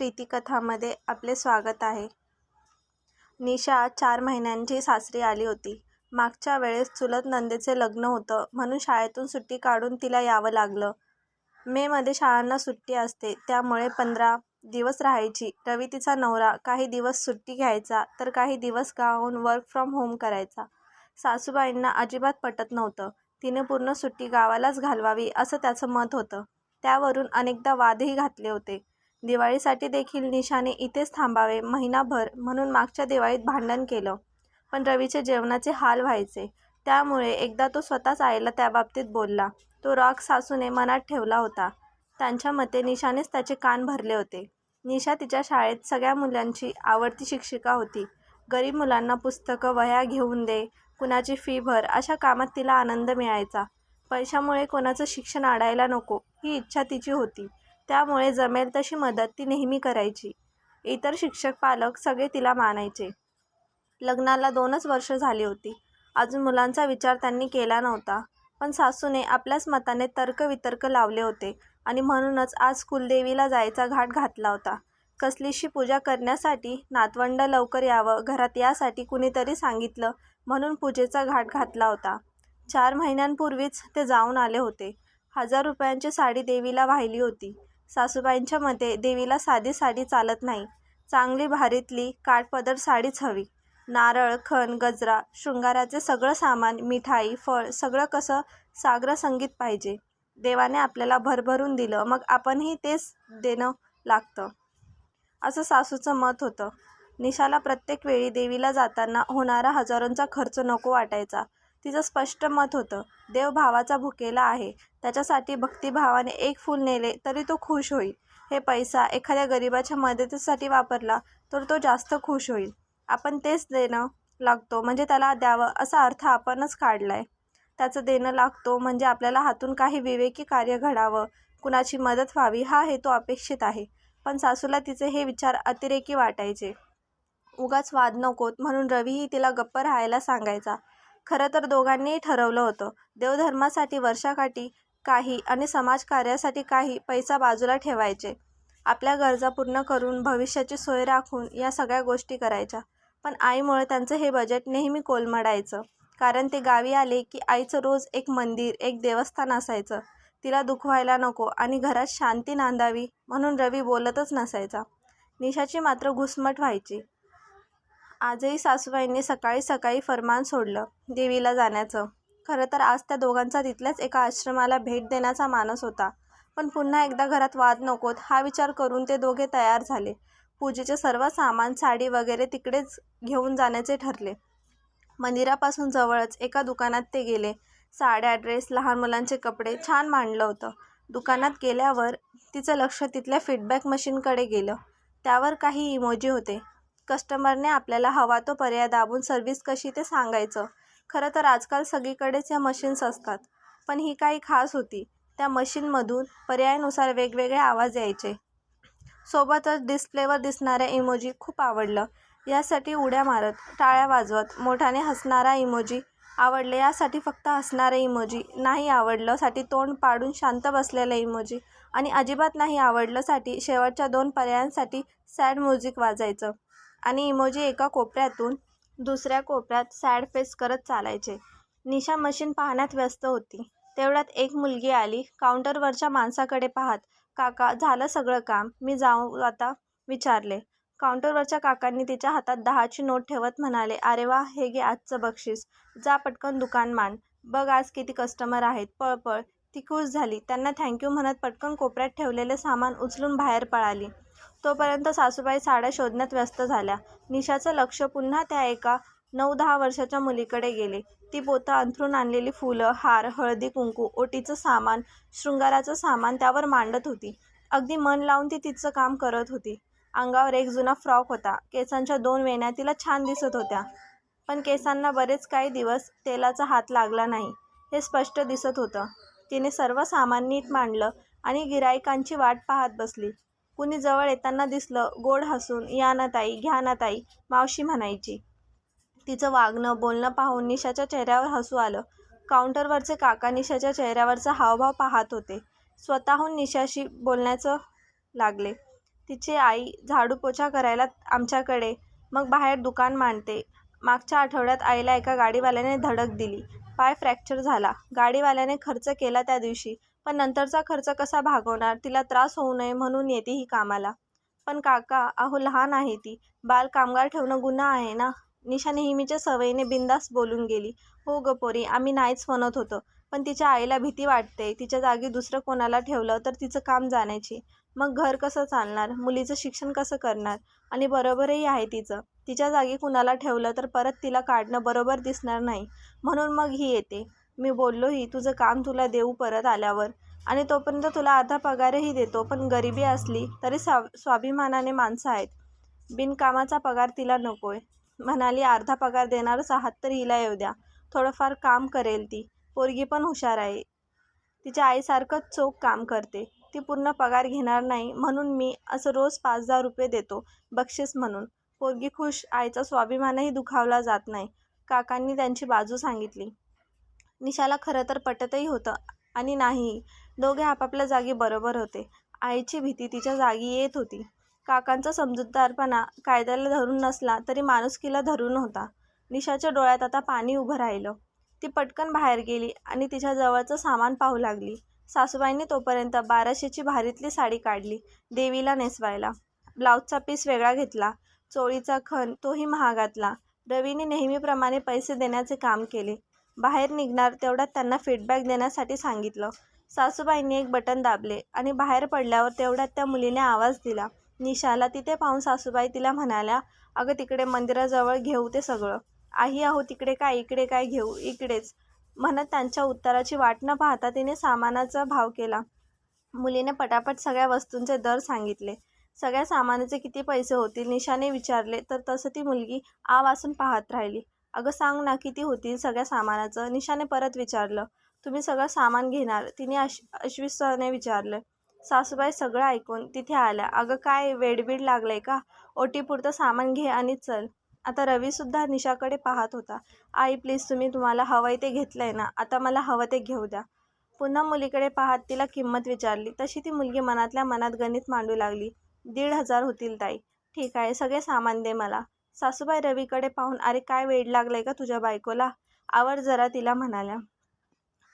प्रीतिकथामध्ये आपले स्वागत आहे. निशा चार महिन्यांची सासरी आली होती. मागच्या वेळेस चुलत नंदेचे लग्न होतं म्हणून शाळेतून सुट्टी काढून तिला यावं लागलं. मेमध्ये शाळांना सुट्टी असते त्यामुळे पंधरा दिवस राहायची. रवी तिचा नवरा काही दिवस सुट्टी घ्यायचा तर काही दिवस गावाहून वर्क फ्रॉम होम करायचा. सासूबाईंना अजिबात पटत नव्हतं. तिने पूर्ण सुट्टी गावालाच घालवावी असं त्याचं मत होतं. त्यावरून अनेकदा वादही घातले होते. दिवाळीसाठी देखील निशाने इथेच थांबावे महिनाभर म्हणून मागच्या दिवाळीत भांडण केलं. पण रवीचे जेवणाचे हाल व्हायचे. त्यामुळे एकदा तो स्वतःच आईला त्याबाबतीत बोलला. तो रॉक सासूने मनात ठेवला होता. त्यांच्या मते निशानेच त्याचे कान भरले होते. निशा तिच्या शाळेत सगळ्या मुलांची आवडती शिक्षिका होती. गरीब मुलांना पुस्तकं वह्या घेऊन दे कुणाची फी भर अशा कामात तिला आनंद मिळायचा. पैशामुळे कोणाचं शिक्षण अडायला नको ही इच्छा तिची होती. त्यामुळे जमेल तशी मदत ती नेहमी करायची. इतर शिक्षक पालक सगळे तिला मानायचे. लग्नाला दोनच वर्ष झाली होती. अजून मुलांचा विचार त्यांनी केला नव्हता. पण सासूने आपल्याच मताने तर्कवितर्क लावले होते आणि म्हणूनच आज कुलदेवीला जायचा घाट घातला होता. कसलीशी पूजा करण्यासाठी नातवंड लवकर यावं घरात यासाठी कुणीतरी सांगितलं म्हणून पूजेचा घाट घातला होता. चार महिन्यांपूर्वीच ते जाऊन आले होते. हजार रुपयांची साडी देवीला वाहिली होती. सासूबाईंच्या मते देवीला साधी साडी चालत नाही. चांगली भारीतली काठपदर साडीच हवी. नारळ खण गजरा शृंगाराचे सगळं सामान मिठाई फळ सगळं कसं सागर संगीत पाहिजे. देवाने आपल्याला भरभरून दिलं मग आपणही तेच देणं लागतं. असं सासूचं मत होतं. निशाला प्रत्येक वेळी देवीला जाताना होणारा हजारोंचा खर्च नको वाटायचा. तिचं स्पष्ट मत होतं देव भावाचा भुकेला आहे त्याच्यासाठी भक्तिभावाने एक फूल नेले तरी तो खुश होईल. हे पैसा एखाद्या गरिबाच्या मदतीसाठी वापरला तर तो जास्त खुश होईल. आपण तेच देणं लागतो म्हणजे त्याला द्यावं असा अर्थ आपणच काढला आहे त्याचं देणं लागतो म्हणजे आपल्याला हातून काही विवेकी कार्य घडावं कुणाची मदत व्हावी हा हेतू अपेक्षित आहे. पण सासूला तिचे हे विचार अतिरेकी वाटायचे. उगाच वाद नकोत म्हणून रवीही तिला गप्प राहायला सांगायचा. खरं तर दोघांनीही ठरवलं होतं. देवधर्मासाठी वर्षाकाठी काही आणि समाजकार्यासाठी काही पैसा बाजूला ठेवायचे. आपल्या गरजा पूर्ण करून भविष्याची सोय राखून या सगळ्या गोष्टी करायच्या. पण आईमुळे त्यांचं हे बजेट नेहमी कोलमडायचं. कारण ते गावी आले की आईचं रोज एक मंदिर एक देवस्थान असायचं. तिला दुखवायला नको आणि घरात शांती नांदावी म्हणून रवी बोलतच नसायचा. निशाची मात्र घुसमट व्हायची. आजही सासूबाईंनी सकाळी सकाळी फरमान सोडलं देवीला जाण्याचं. खरं तर आज त्या दोघांचा तिथल्याच एका आश्रमाला भेट देण्याचा मानस होता. पण पुन्हा एकदा घरात वाद नकोत हा विचार करून ते दोघे तयार झाले. पूजेचे सर्व सामान साडी वगैरे तिकडेच घेऊन जाण्याचे ठरले. मंदिरापासून जवळच एका दुकानात ते गेले. साड्या ड्रेस लहान मुलांचे कपडे छान मांडलं होतं. दुकानात गेल्यावर तिचं लक्ष तिथल्या फीडबॅक मशीनकडे गेलं. त्यावर काही इमोजी होते. कस्टमरने आपल्याला हवा तो पर्याय दाबून सर्व्हिस कशी ते सांगायचं. खरं तर आजकाल सगळीकडेच या मशीन्स असतात. पण ही काही खास होती. त्या मशीनमधून पर्यायानुसार वेगवेगळे आवाज यायचे. सोबतच डिस्प्लेवर दिसणाऱ्या इमोजी खूप आवडलं. यासाठी उड्या मारत टाळ्या वाजवत मोठ्याने हसणारा इमोजी आवडले. यासाठी फक्त हसणारे इमोजी नाही आवडलंसाठी तोंड पाडून शांत बसलेले इमोजी आणि अजिबात नाही आवडलंसाठी शेवटच्या दोन पर्यायांसाठी सॅड म्युझिक वाजायचं. आणि इमोजी एका कोपऱ्यातून दुसऱ्या कोपऱ्यात सॅड फेस करत चालायचे. निशा मशीन पाहण्यात व्यस्त होती. तेवढ्यात एक मुलगी आली. काउंटरवरच्या माणसाकडे पाहत काका झालं सगळं काम. मी जाऊ आता विचारले. काउंटरवरच्या काकांनी तिच्या हातात दहाची नोट ठेवत म्हणाले अरे वा हे घे आजचं बक्षीस. जा पटकन दुकान मांड. बघ आज किती कस्टमर आहेत. पळ पळ. ती खुश झाली. त्यांना थँक्यू म्हणत पटकन कोपऱ्यात ठेवलेले सामान उचलून बाहेर पळाली. तोपर्यंत सासूबाई साड्या शोधण्यात व्यस्त झाल्या. निशाचं लक्ष पुन्हा त्या एका नऊ दहा वर्षाच्या मुलीकडे गेले. ती पोतं अंथरून आणलेली फुलं हार हळदी कुंकू ओटीचं सामान शृंगाराचं सामान त्यावर मांडत होती. अगदी मन लावून ती तिचं काम करत होती. अंगावर एक जुना फ्रॉक होता. केसांच्या दोन वेण्या तिला छान दिसत होत्या. पण केसांना बरेच काही दिवस तेलाचा हात लागला नाही हे स्पष्ट दिसत होतं. तिने सर्व सामान नीट मांडलं आणि गिरायकांची वाट पाहत बसली. कुणी जवळ येताना दिसलं गोड हसून या ना ताई घ्या ना ताई मावशी म्हणायची. तिचं वागणं बोलणं पाहून निशाच्या चेहऱ्यावर हसू आलं. काउंटरवरचे काका निशाच्या चेहऱ्यावरचा हावभाव पाहत होते. स्वतःहून निशाशी बोलण्याचं लागले. तिची आई झाडू पोछा करायला आमच्याकडे मग बाहेर दुकान मांडते. मागच्या आठवड्यात आईला एका गाडीवाल्याने धडक दिली. पाय फ्रॅक्चर झाला. गाडीवाल्याने खर्च केला त्या दिवशी. पण नंतरचा खर्च कसा भागवणार? तिला त्रास होऊ नये म्हणून येते ही कामाला. पण काका अहो लहान आहे ती. बाल कामगार ठेवणं गुन्हा आहे ना? निशा नेहमीच्या सवयीने बिंदास बोलून गेली. हो ग पोरी आम्ही नाहीच म्हणत होतो. पण तिच्या आईला भीती वाटते. तिच्या जागी दुसरं कोणाला ठेवलं तर तिचं काम जाण्याची. मग घर कसं चालणार? मुलीचं शिक्षण कसं करणार? आणि बरोबरही आहे तिचं. तिच्या जागी कुणाला ठेवलं तर परत तिला काढणं बरोबर दिसणार नाही. म्हणून मग ही येते. मी बोललोही तुझं काम तुला देऊ परत आल्यावर. आणि तोपर्यंत तुला अर्धा पगारही देतो पण गरिबी असली तरी स्वा स्वाभिमानाने माणसं आहेत. बिनकामाचा पगार तिला नको आहे म्हणाली अर्धा पगार देणारच आहात तर हिला येऊ द्या. थोडंफार काम करेल ती. पोरगी पण हुशार आहे. तिच्या आईसारखंच चोख काम करते. ती पूर्ण पगार घेणार नाही म्हणून मी असं रोज पाच हजार रुपये देतो बक्षीस म्हणून. पोरगी खुश आईचा स्वाभिमानही दुखावला जात नाही. काकांनी त्यांची बाजू सांगितली. निशाला खरं तर पटतही होतं आणि नाही दोघे आपापल्या जागी बरोबर होते. आईची भीती तिच्या जागी येत होती. काकांचा समजूतदारपणा कायद्याला धरून नसला तरी माणुसकीला धरून होता. निशाच्या डोळ्यात आता पाणी उभं राहिलं. ती पटकन बाहेर गेली आणि तिच्या जवळचं सामान पाहू लागली. सासूबाईंनी तोपर्यंत बाराशेची भारीतली साडी काढली देवीला नेसवायला. ब्लाऊजचा पीस वेगळा घेतला चोळीचा खण तोही महागातला. रवीने नेहमीप्रमाणे पैसे देण्याचे काम केले. बाहेर निघणार तेवढ्यात त्यांना फीडबॅक देण्यासाठी सांगितलं. सासूबाईंनी एक बटन दाबले आणि बाहेर पडल्यावर तेवढ्यात त्या मुलीने आवाज दिला. निशाला तिथे पाहून सासूबाई तिला म्हणाल्या अगं तिकडे मंदिराजवळ घेऊ ते सगळं. आई आहो तिकडे काय इकडे काय घेऊ? इकडेच. म्हणत त्यांच्या उत्तराची वाट न पाहता तिने सामानाचा भाव केला. मुलीने पटापट सगळ्या वस्तूंचे दर सांगितले. सगळ्या सामानाचे किती पैसे होतील निशाने विचारले. तर तसं ती मुलगी आवासून पाहत राहिली. अगं सांग ना किती होतील सगळ्या सामानाचं? निशाने परत विचारलं. तुम्ही सगळं सामान घेणार तिने अश अश्विस्ताने विचारलं. सासूबाई सगळं ऐकून तिथे आल्या. अगं काय वेडबीड लागलंय का? ओटीपुरतं सामान घे आणि चल. आता रवीसुद्धा निशाकडे पाहत होता. आई प्लीज तुम्ही तुम्हाला हवंय ते घेतलं आहे ना? आता मला हवं ते घेऊ द्या. पुन्हा मुलीकडे पाहत तिला किंमत विचारली. तशी ती मुलगी मनातल्या मनात गणित मांडू लागली. दीड हजार होतील ताई. ठीक आहे सगळे सामान दे मला. सासूबाई रवीकडे पाहून अरे काय वेड लागलंय का तुझ्या बायकोला? आवर जरा तिला म्हणाल्या.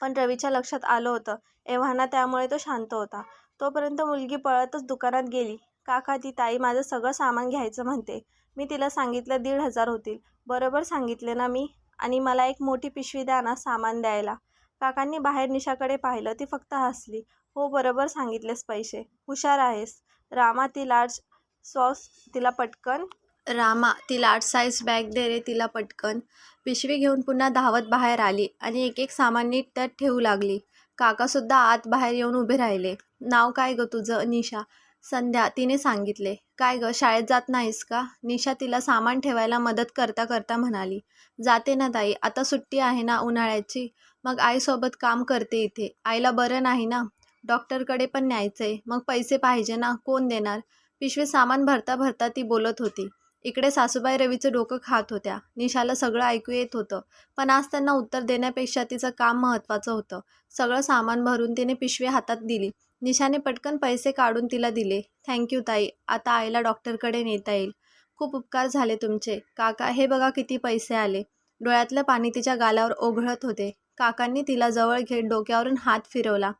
पण रवीच्या लक्षात आलं होतं. एव्हाना त्यामुळे तो शांत होता. तोपर्यंत मुलगी पळतच दुकानात गेली. काका ती ताई माझं सगळं सामान घ्यायचं म्हणते. मी तिला सांगितलं दीड हजार होतील. बरोबर सांगितले ना मी? आणि मला एक मोठी पिशवी द्या ना सामान द्यायला. काकांनी बाहेर निशाकडे पाहिलं. ती फक्त हसली. हो बरोबर सांगितलेस पैसे. हुशार आहेस. रामा ती लार्ज सॉस तिला पटकन रामा तिला आठ साईज बॅग दे रे तिला पटकन. पिशवी घेऊन पुन्हा धावत बाहेर आली आणि एक एक सामान नीट त्यात ठेवू लागली. काकासुद्धा आत बाहेर येऊन उभे राहिले. नाव काय गं तुझं? निशा. संध्या तिने सांगितले. काय गं शाळेत जात नाहीस का? निशा तिला सामान ठेवायला मदत करता करता म्हणाली. जाते ना ताई आता सुट्टी आहे ना उन्हाळ्याची. मग आईसोबत काम करते इथे. आईला बरं नाही ना? डॉक्टरकडे पण न्यायचं आहे मग पैसे पाहिजे ना? कोण देणार? पिशवी सामान भरता भरता ती बोलत होती. इकडे सासूबाई रवीचं डोकं खात होत्या. निशाला सगळं ऐकू येत होतं. पण आज त्यांना उत्तर देण्यापेक्षा तिचं काम महत्त्वाचं होतं. सगळं सामान भरून तिने पिशवी हातात दिली. निशाने पटकन पैसे काढून तिला दिले. थँक्यू ताई. आता आईला डॉक्टरकडे नेता येईल. खूप उपकार झाले तुमचे. काका हे बघा किती पैसे आले. डोळ्यातलं पाणी तिच्या गालावर ओघळत होते. काकांनी तिला जवळ घेत डोक्यावरून हात फिरवला.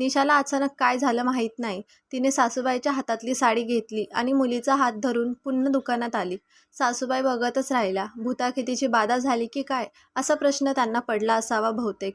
निशाला अचानक काय झालं माहीत नाही. तिने सासूबाईच्या हातातली साडी घेतली आणि मुलीचा हात धरून पुन्हा दुकानात आली. सासूबाई बघतच राहिल्या भूताखेतीची बाधा झाली की काय असा प्रश्न त्यांना पडला असावा बहुतेक.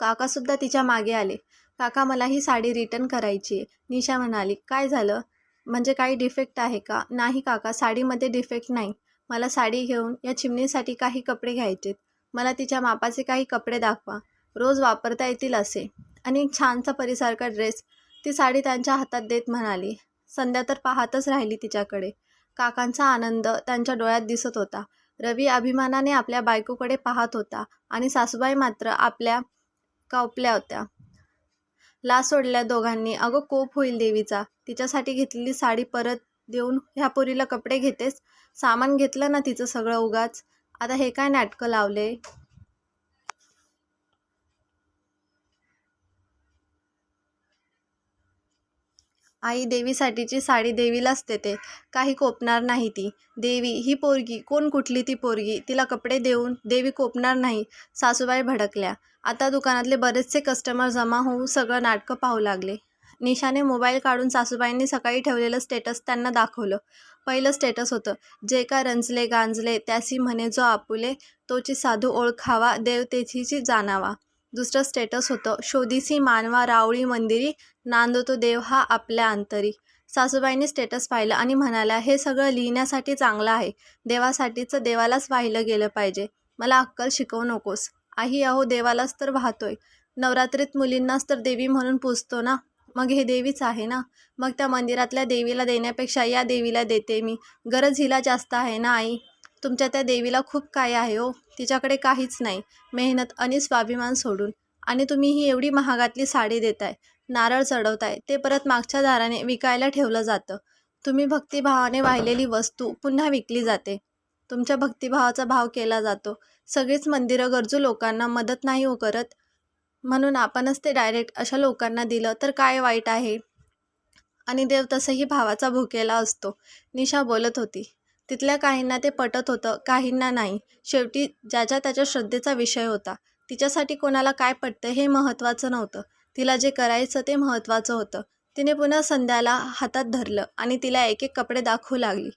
काकासुद्धा तिच्यामागे आले. काका मला ही साडी रिटर्न करायची आहे. निशा म्हणाली काय झालं? म्हणजे काही डिफेक्ट आहे का? नाही काका साडीमध्ये डिफेक्ट नाही. मला साडी घेऊन या चिमणीसाठी काही कपडे घ्यायचेत. मला तिच्या मापाचे काही कपडे दाखवा. रोज वापरता येतील असे. आणि एक छानसा परिसारखा ड्रेस ती साडी त्यांच्या हातात देत म्हणाली. संध्या तर पाहतच राहिली तिच्याकडे. काकांचा आनंद त्यांच्या डोळ्यात दिसत होता. रवी अभिमानाने आपल्या बायकोकडे पाहत होता आणि सासूबाई मात्र आपल्या कापल्या होत्या. ला सोडल्या दोघांनी. अगं कोप होईल देवीचा. तिच्यासाठी घेतलेली साडी परत देऊन ह्या पोरीला कपडे घेतेस? सामान घेतलं ना तिचं सगळं उगाच? आता हे काय नाटकं लावले? आई देवीसाठीची साडी देवीलाच देते काही कोपणार नाही ती. देवी ही पोरगी कोण कुठली ती पोरगी? तिला कपडे देऊन देवी कोपणार नाही सासूबाई भडकल्या. आता दुकानातले बरेचसे कस्टमर जमा होऊन सगळं नाटकं पाहू लागले. निशाने मोबाईल काढून सासूबाईंनी सकाळी ठेवलेलं स्टेटस त्यांना दाखवलं. पहिलं स्टेटस होतं जे का रंजले गांजले त्यासी म्हणे जो आपुले तोची साधू ओळखावा देवतेची जाणावा. दुसरं स्टेटस होतं. शोधीसी मानवा रावळी मंदिरी नांदतो देव हा आपल्या अंतरी. सासूबाईंनी स्टेटस पाहिलं आणि म्हणाल्या हे सगळं लिहिण्यासाठी चांगलं आहे. देवासाठीचं देवालाच वाहिलं गेलं पाहिजे. मला अक्कल शिकवू नकोस. आई अहो देवालाच तर वाहतोय. नवरात्रीत मुलींनाच तर देवी म्हणून पूजतो ना? मग हे देवीच आहे ना? मग त्या मंदिरातल्या देवीला देण्यापेक्षा या देवीला देते मी. गरज हिला जास्त आहे ना आई? तुमच्या त्या देवीला खूप काय आहे हो? तिच्याकडे काहीच नाही. मेहनत आणि स्वाभिमान सोडून. आणि तुम्ही ही एवढी महागातली साडी देताय. नारळ चढवताय. ते परत मागच्या दाराने विकायला ठेवलं जातं. तुम्ही भक्तिभावाने वाहिलेली वस्तू पुन्हा विकली जाते. तुमच्या भक्तिभावाचा भाव केला जातो. सगळीच मंदिरं गरजू लोकांना मदत नाही हो करत. म्हणून आपणच ते डायरेक्ट अशा लोकांना दिलं तर काय वाईट आहे? आणि देव तसंही भावाचा भुकेला असतो. निशा बोलत होती. तिथल्या काहींना ते पटत होतं काहींना नाही. शेवटी ज्याच्या त्याच्या श्रद्धेचा विषय होता. तिच्यासाठी कोणाला काय पटतं हे महत्त्वाचं नव्हतं. तिला जे करायचं ते महत्त्वाचं होतं. तिने पुन्हा संध्याला हातात धरलं आणि तिला एक एक कपडे दाखवू लागली.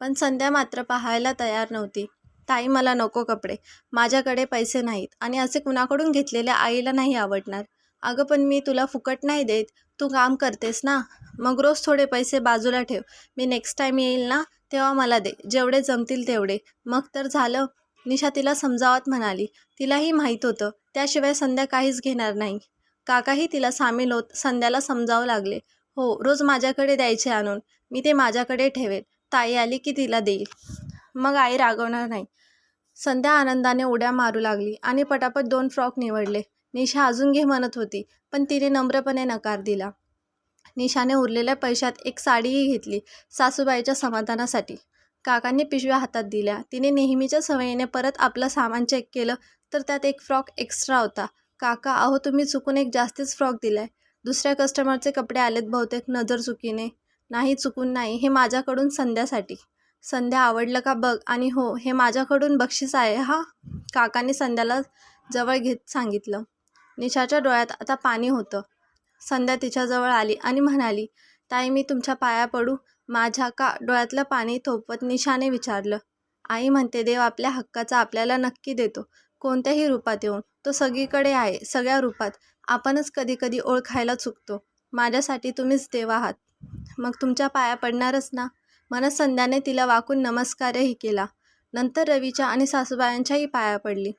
पण संध्या मात्र पाहायला तयार नव्हती. ताई मला नको कपडे. माझ्याकडे पैसे नाहीत आणि असे कुणाकडून घेतलेल्या आईला नाही आवडणार. अगं पण मी तुला फुकट नाही देत. तू काम करतेस ना? मग रोज थोडे पैसे बाजूला ठेव. मी नेक्स्ट टाईम येईल ना? तेव्हा मला दे. जेवढे जमतील तेवढे. मग तर झालं. निशा तिला समजावत म्हणाली. तिलाही माहीत होतं. त्याशिवाय संध्या काहीच घेणार नाही. काकाही तिला सामील होत संध्याला समजावं लागले. हो रोज माझ्याकडे द्यायचे आणून. मी ते माझ्याकडे ठेवेल ताई आली की तिला देईल. मग आई रागवणार नाही. संध्या आनंदाने उड्या मारू लागली आणि पटापट दोन फ्रॉक निवडले. निशा अजून घे म्हणत होती पण तिने नम्रपणे नकार दिला. निशाने उरलेल्या पैशात एक साडीही घेतली सासूबाईच्या समाधानासाठी. काकांनी पिशव्या हातात दिल्या. तिने नेहमीच्या सवयीने परत आपलं सामान चेक केलं तर त्यात एक फ्रॉक एक्स्ट्रा होता. काका अहो तुम्ही चुकून एक जास्तीच फ्रॉक दिलाय. दुसऱ्या कस्टमरचे कपडे आलेत बहुतेक नजर चुकीने. नाही चुकून नाही. हे माझ्याकडून संध्यासाठी. संध्या आवडलं का बघ? आणि हो हे माझ्याकडून बक्षीस आहे हा? काकाने संध्याला जवळ घेत सांगितलं. निशाच्या डोळ्यात आता पाणी होतं. संध्या तिच्याजवळ आली आणि म्हणाली ताई मी तुमच्या पाया पडू. माझ्या का डोळ्यातलं पाणी थोपवत निशाने विचारलं. आई म्हणते देव आपल्या हक्काचा आपल्याला नक्की देतो. कोणत्याही रूपात येऊन. तो सगळीकडे आहे सगळ्या रूपात. आपणच कधी कधी ओळखायला चुकतो. माझ्यासाठी तुम्हीच देव आहात. मग तुमच्या पाया पडणारच ना? मनस संध्याने तिला वाकून नमस्कारही केला. नंतर रवीच्या आणि सासूबायांच्याही पाया पडली.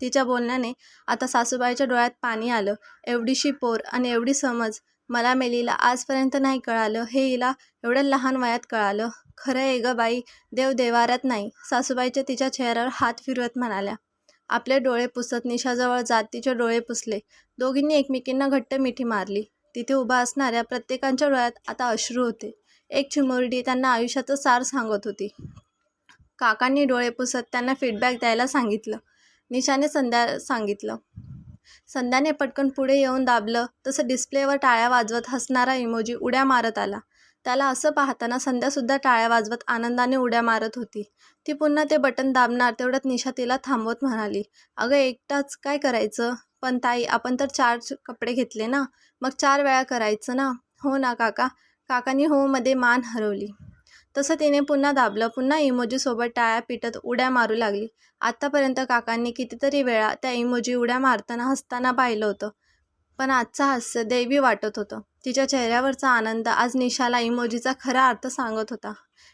तिच्या बोलण्याने आता सासूबाईच्या डोळ्यात पाणी आलं. एवढीशी पोर आणि एवढी समज मला मेलीला आजपर्यंत नाही कळालं. हे हिला एवढ्या लहान वयात कळालं. खरं आहे ग बाई देव देवाऱ्यात नाही. सासूबाईच्या तिच्या चेहऱ्यावर हात फिरवत म्हणाल्या. आपले डोळे पुसत निशाजवळ जात तिचे डोळे पुसले. दोघींनी एकमेकींना घट्ट मिठी मारली. तिथे उभा असणाऱ्या प्रत्येकांच्या डोळ्यात आता अश्रू होते. एक चिमुरडी त्यांना आयुष्याचं सार सांगत होती. काकांनी डोळे पुसत त्यांना फीडबॅक द्यायला सांगितलं. निशाने संध्या सांगितलं. संध्याने पटकन पुढे येऊन दाबलं. तसं डिस्प्लेवर टाळ्या वाजवत हसणारा इमोजी उड्या मारत आला. त्याला असं पाहताना संध्यासुद्धा टाळ्या वाजवत आनंदाने उड्या मारत होती. ती पुन्हा ते बटन दाबणार तेवढ्यात निशा तिला थांबवत म्हणाली अगं एकटाच काय करायचं? पण ताई आपण तर चार कपडे घेतले ना? मग चार वेळा करायचं ना? हो ना काका. काकांनी हो मध्ये मान हरवली. तसं तिने पुन्हा दाबलं पुन्हा इमोजीसोबत टाळ्या पिटत उड्या मारू लागली. आत्तापर्यंत काकांनी कितीतरी वेळा त्या इमोजी उड्या मारताना हसताना पाहिलं होतं पण आजचा हास्य दैवी वाटत होतं. तिच्या चेहऱ्यावरचा आनंद आज निशाला इमोजीचा खरा अर्थ सांगत होता.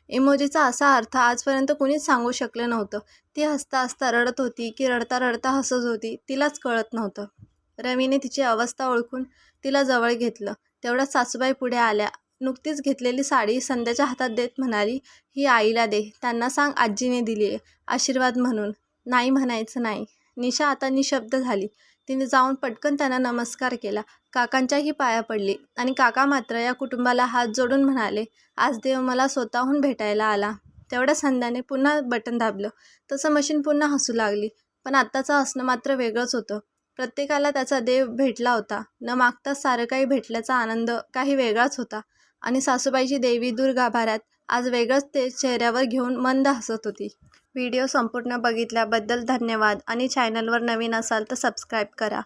इमोजीचा असा अर्थ आजपर्यंत कुणीच सांगू शकलं नव्हतं. ती हसता हसता रडत होती की रडता रडता हसत होती तिलाच कळत नव्हतं. रवीने तिची अवस्था ओळखून तिला जवळ घेतलं. तेवढ्या सासूबाई पुढे आल्या. नुकतीच घेतलेली साडी संध्याच्या हातात देत म्हणाली ही आईला दे. त्यांना सांग आजीने दिली आहे आशीर्वाद म्हणून. नाही म्हणायचं नाही. निशा आता निशब्द झाली. तिने जाऊन पटकन त्यांना नमस्कार केला. काकांच्याही पाया पडली आणि काका मात्र या कुटुंबाला हात जोडून म्हणाले आज देव मला स्वतःहून भेटायला आला. तेवढ्या संध्याने पुन्हा बटन दाबलं. तसं मशीन पुन्हा हसू लागली. पण आत्ताचं हसणं मात्र वेगळंच होतं. प्रत्येकाला त्याचा देव भेटला होता. न मागताच सारं काही भेटल्याचा आनंद काही वेगळाच होता. आणि सासूबाईची देवी दुर्गा भारत आज वेगळंच तेज चेहऱ्यावर घेऊन मंद हसत होती. व्हिडिओ संपूर्ण बघितल्याबद्दल धन्यवाद आणि चॅनलवर नवीन असाल तर सबस्क्राईब करा.